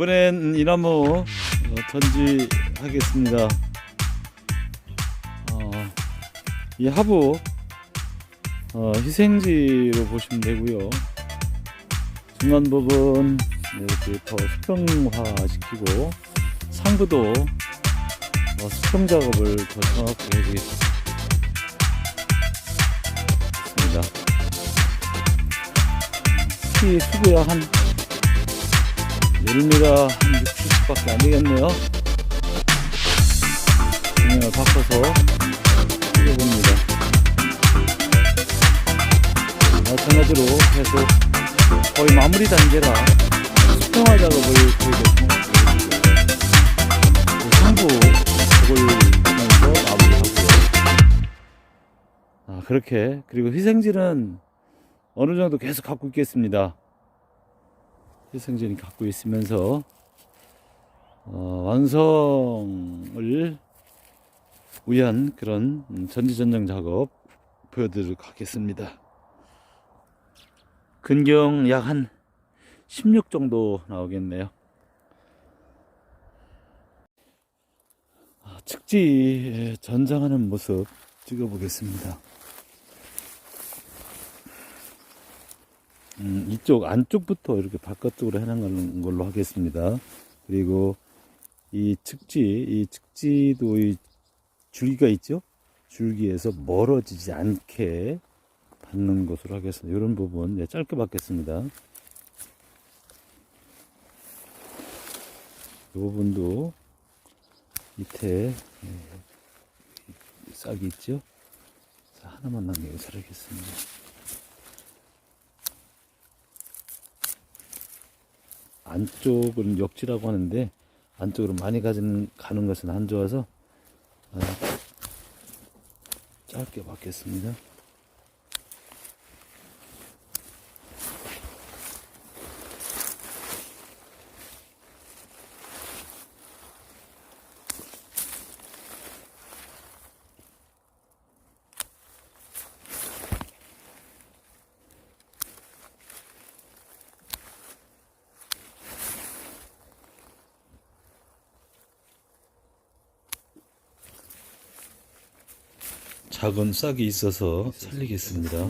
이번엔 이 나무 어, 전지하겠습니다. 어, 이 하부 어, 희생지로 보시면 되고요. 중간 부분 이렇게 더 수평화 시키고 상부도 어, 수평 작업을 더 정확하게 해주겠습니다. 키 수고야 한 1m 한 60밖에 안 되겠네요. 방향을 바꿔서 찍어봅니다. 마찬가지로 계속 거의 마무리 단계라 수평화 작업을 그걸 마무리하고요. 아, 그렇게 그리고 희생질은 어느 정도 계속 갖고 있겠습니다. 희생진이 갖고 있으면서 어, 완성을 위한 그런 음, 전지전정 작업 보여드리도록 하겠습니다. 근경 약 한 16 정도 나오겠네요. 아, 측지 전장하는 모습 찍어보겠습니다. 음, 이쪽 안쪽부터 이렇게 바깥쪽으로 해나가는 걸로 하겠습니다. 그리고 이 측지, 이 측지도 이 줄기가 있죠? 줄기에서 멀어지지 않게 받는 것으로 하겠습니다. 이런 부분 네, 짧게 받겠습니다. 이 부분도 밑에 네, 싹이 있죠? 자, 하나만 남기고 자르겠습니다. 안쪽은 역지라고 하는데 안쪽으로 많이 가진, 가는 것은 안 좋아서 아, 짧게 받겠습니다. 작은 싹이 있어서 살리겠습니다.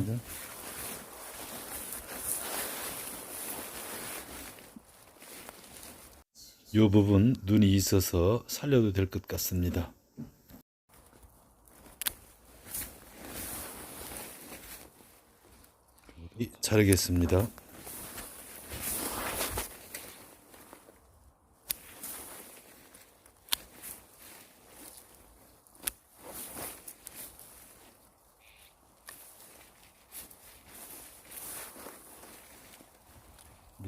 이 부분 눈이 있어서 살려도 될 것 같습니다. 이, 자르겠습니다.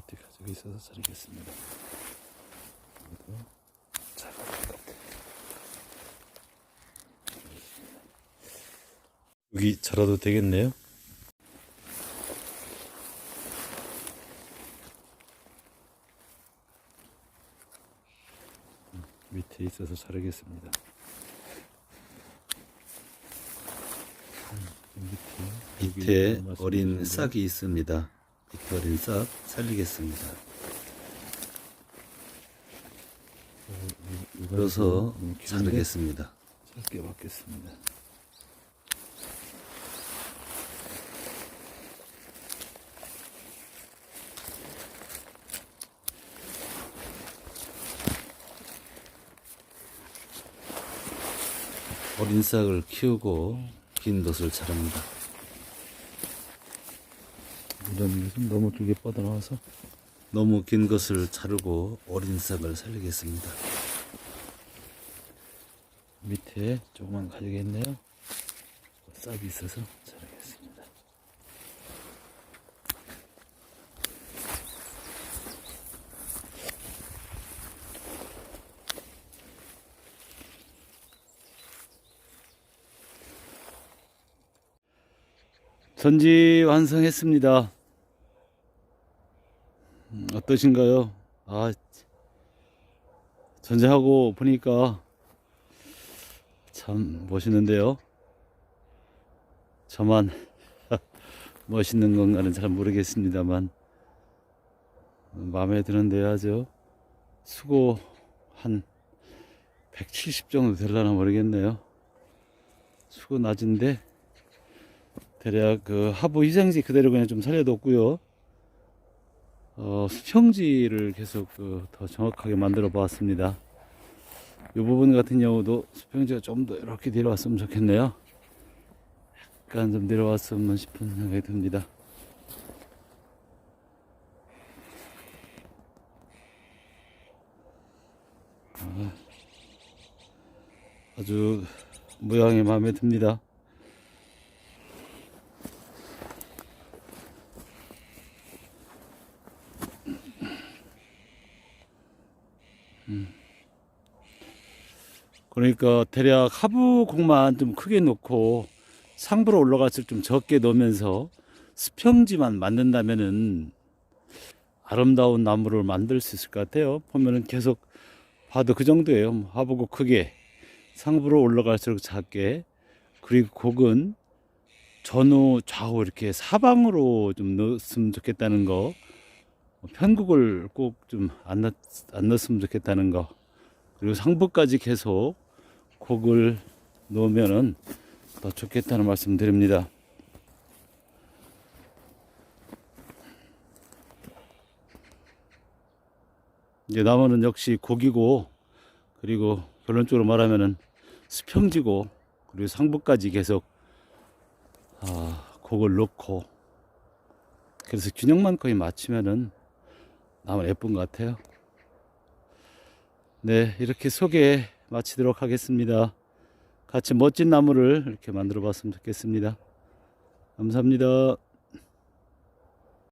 밑에 가지고 있어서 자르겠습니다. 여기도 작은 것 같아요. 여기 자라도 되겠네요. 음, 밑에 있어서 자르겠습니다. 음, 밑에, 밑에 어린 싹이 있습니다. 어린 싹 살리겠습니다. 그래서 자르겠습니다. 짧게 받겠습니다. 어린 싹을 키우고 긴 것을 자릅니다. 이런 것은 너무 길게 뻗어나와서 너무 긴 것을 자르고 어린 싹을 살리겠습니다. 밑에 조그만 가지겠네요. 싹이 있어서 자르겠습니다. 전지 완성했습니다. 음, 어떠신가요? 아, 전지하고 보니까 참 멋있는데요. 저만 멋있는 건가는 잘 모르겠습니다만 마음에 드는데요, 아주 수고 한 170 정도 되려나 모르겠네요. 수고 낮은데 대략 그 하부 희생지 그대로 그냥 좀 살려뒀고요. 어, 수평지를 계속 그 더 정확하게 만들어 보았습니다. 이 부분 같은 경우도 수평지가 좀 더 이렇게 내려왔으면 좋겠네요. 약간 좀 내려왔으면 싶은 생각이 듭니다. 아, 아주 모양이 마음에 듭니다. 그러니까 대략 하부 공만 좀 크게 놓고 상부로 올라갈수록 좀 적게 놓으면서 수평지만 만든다면은 아름다운 나무를 만들 수 있을 것 같아요. 보면은 계속 봐도 그 정도예요. 뭐 하부고 크게 상부로 올라갈수록 작게 그리고 곡은 전후 좌우 이렇게 사방으로 좀 넣었으면 좋겠다는 거 편곡을 꼭 좀 안 넣, 안 넣었으면 좋겠다는 거 그리고 상부까지 계속 곡을 놓으면은 더 좋겠다는 말씀 드립니다. 이제 나무는 역시 곡이고 그리고 결론적으로 말하면은 수평지고 그리고 상부까지 계속 아, 곡을 넣고 그래서 균형만 거의 맞추면은 나무 예쁜 것 같아요. 네, 이렇게 소개 마치도록 하겠습니다. 같이 멋진 나무를 이렇게 만들어 봤으면 좋겠습니다. 감사합니다.